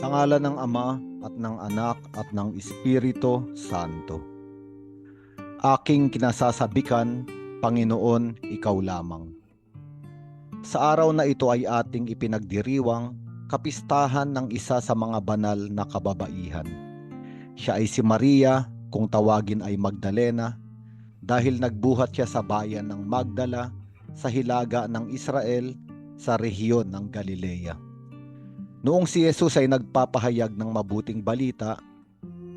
Sa ng Ama at ng Anak at ng Espiritu Santo. Aking kinasasabikan, Panginoon, Ikaw lamang. Sa araw na ito ay ating ipinagdiriwang kapistahan ng isa sa mga banal na kababaihan. Siya ay si Maria, kung tawagin ay Magdalena, dahil nagbuhat siya sa bayan ng Magdala sa hilaga ng Israel sa rehiyon ng Galilea. Noong si Jesus ay nagpapahayag ng mabuting balita,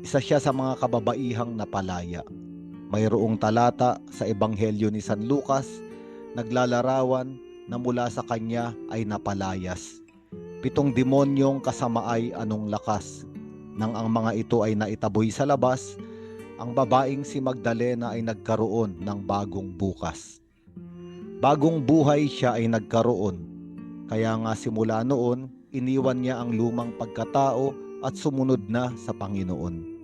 isa siya sa mga kababaihang napalaya. Mayroong talata sa Ebanghelyo ni San Lucas, naglalarawan na mula sa kanya ay napalayas. Pitong demonyong kasama ay anong lakas. Nang ang mga ito ay naitaboy sa labas, ang babaeng si Magdalena ay nagkaroon ng bagong bukas. Bagong buhay siya ay nagkaroon. Kaya nga simula noon, iniwan niya ang lumang pagkatao at sumunod na sa Panginoon.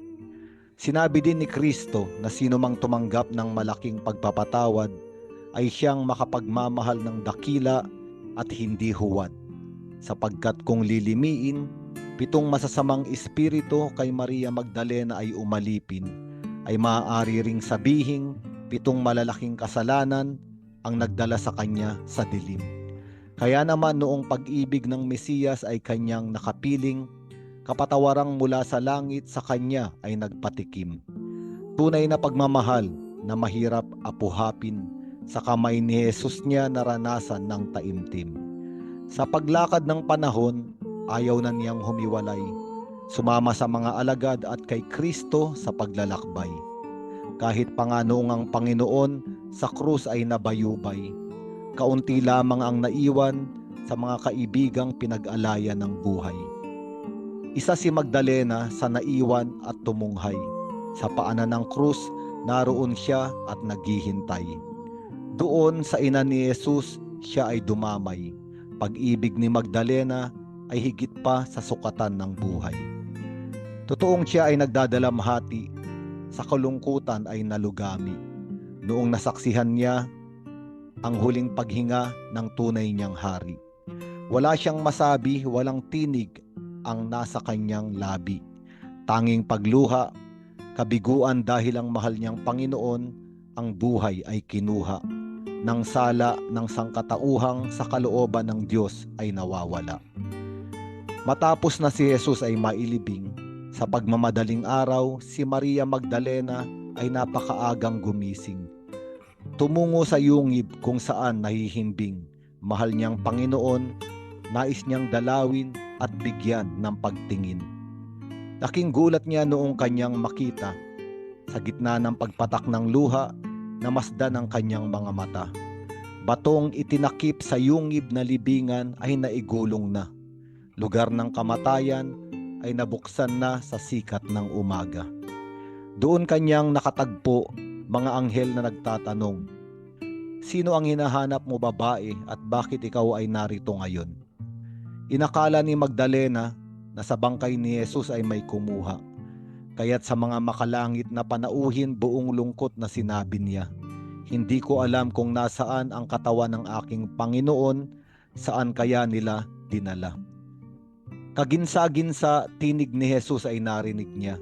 Sinabi din ni Kristo na sino mang tumanggap ng malaking pagpapatawad ay siyang makapagmamahal ng dakila at hindi huwad. Sapagkat kung lilimiin, pitong masasamang espiritu kay Maria Magdalena ay umalipin, ay maaari ring sabihing pitong malalaking kasalanan ang nagdala sa kanya sa dilim. Kaya naman noong pag-ibig ng Mesiyas ay kanyang nakapiling, kapatawarang mula sa langit sa kanya ay nagpatikim. Tunay na pagmamahal na mahirap apuhapin sa kamay ni Jesus niya naranasan ng taimtim. Sa paglakad ng panahon, ayaw na niyang humiwalay. Sumama sa mga alagad at kay Kristo sa paglalakbay. Kahit pa nga noong ang Panginoon sa krus ay nabayubay kaunti lamang ang naiwan sa mga kaibigang pinag-alaya ng buhay. Isa si Magdalena sa naiwan at tumunghay. Sa paanan ng krus, naroon siya at naghihintay. Doon sa ina ni Jesus, siya ay dumamay. Pag-ibig ni Magdalena ay higit pa sa sukatan ng buhay. Totoong siya ay nagdadalamhati, sa kalungkutan ay nalugami. Noong nasaksihan niya ang huling paghinga ng tunay niyang hari. Wala siyang masabi, walang tinig ang nasa kanyang labi. Tanging pagluha, kabiguan dahil ang mahal niyang Panginoon, ang buhay ay kinuha. Nang sala ng sangkatauhang sa kalooban ng Diyos ay nawawala. Matapos na si Jesus ay mailibing, sa pagmamadaling araw, si Maria Magdalena ay napakaagang gumising tumungo sa yungib kung saan nahihimbing. Mahal niyang Panginoon, nais niyang dalawin at bigyan ng pagtingin. Laking gulat niya noong kanyang makita sa gitna ng pagpatak ng luha na masdan ang kanyang mga mata. Batong itinakip sa yungib na libingan ay naigulong na. Lugar ng kamatayan ay nabuksan na sa sikat ng umaga. Doon kanyang nakatagpo mga anghel na nagtatanong, Sino ang hinahanap mo babae at bakit ikaw ay narito ngayon? Inakala ni Magdalena na sa bangkay ni Jesus ay may kumuha. Kaya't sa mga makalangit na panauhin buong lungkot na sinabi niya, Hindi ko alam kung nasaan ang katawan ng aking Panginoon, saan kaya nila dinala. Kaginsa-ginsa tinig ni Jesus ay narinig niya.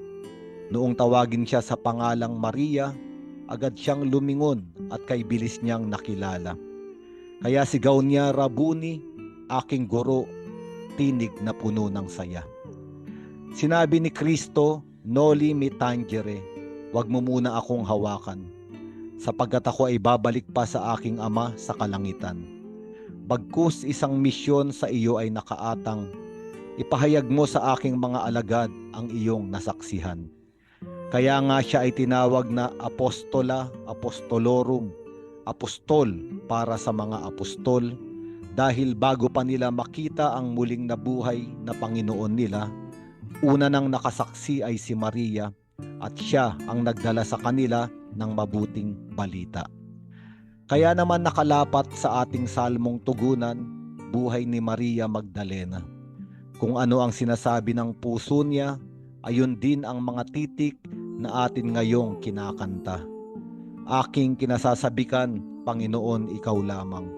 Noong tawagin siya sa pangalang Maria, agad siyang lumingon at kay bilis niyang nakilala. Kaya sigaw niya, Rabuni, aking guro, tinig na puno ng saya. Sinabi ni Kristo, Noli me tangere, wag mo muna akong hawakan, sapagkat ako ay babalik pa sa aking ama sa kalangitan. Bagkus isang misyon sa iyo ay nakaatang, ipahayag mo sa aking mga alagad ang iyong nasaksihan kaya nga siya ay tinawag na apostola, apostolorum, apostol para sa mga apostol dahil bago pa nila makita ang muling nabuhay na Panginoon nila, una nang nakasaksi ay si Maria at siya ang nagdala sa kanila ng mabuting balita. Kaya naman nakalapat sa ating salmong tugunan, buhay ni Maria Magdalena. Kung ano ang sinasabi ng puso niya, ayun din ang mga titik na atin ngayong kinakanta. Aking kinasasabikan, Panginoon, ikaw lamang.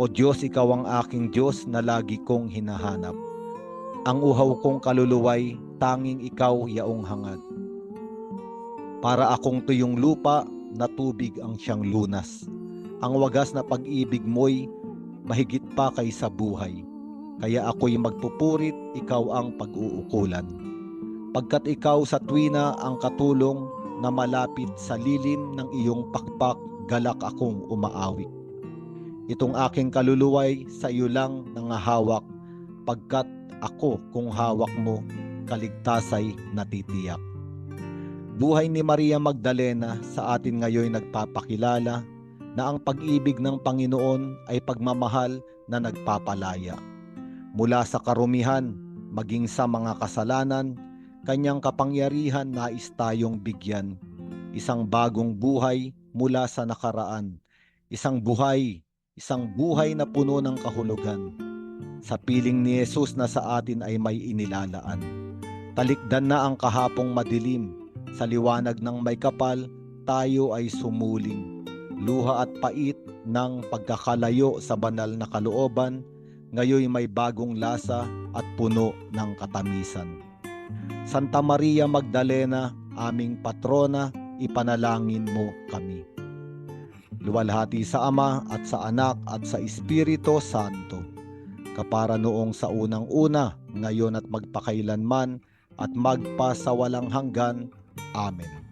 O Diyos, ikaw ang aking Diyos na lagi kong hinahanap. Ang uhaw kong kaluluway, tanging ikaw yaong hangad. Para akong tuyong lupa, na tubig ang siyang lunas. Ang wagas na pag-ibig mo'y mahigit pa kaysa buhay. Kaya ako'y magpupurit, ikaw ang pag-uukulan. Pagkat ikaw sa tuwina ang katulong na malapit sa lilim ng iyong pakpak, galak akong umaawit. Itong aking kaluluway sa iyo lang nangahawak, pagkat ako kung hawak mo, kaligtasay natitiyak. Buhay ni Maria Magdalena sa atin ngayon nagpapakilala na ang pag-ibig ng Panginoon ay pagmamahal na nagpapalaya. Mula sa karumihan, maging sa mga kasalanan, kanyang kapangyarihan nais tayong bigyan. Isang bagong buhay mula sa nakaraan. Isang buhay, isang buhay na puno ng kahulugan. Sa piling ni Jesus na sa atin ay may inilalaan. Talikdan na ang kahapong madilim. Sa liwanag ng may kapal, tayo ay sumuling. Luha at pait ng pagkakalayo sa banal na kalooban, ngayon may bagong lasa at puno ng katamisan. Santa Maria Magdalena, aming patrona, ipanalangin mo kami. Luwalhati sa Ama at sa Anak at sa Espiritu Santo, kapara noong sa unang-una, ngayon at magpakailanman, at magpa sa walang hanggan. Amen.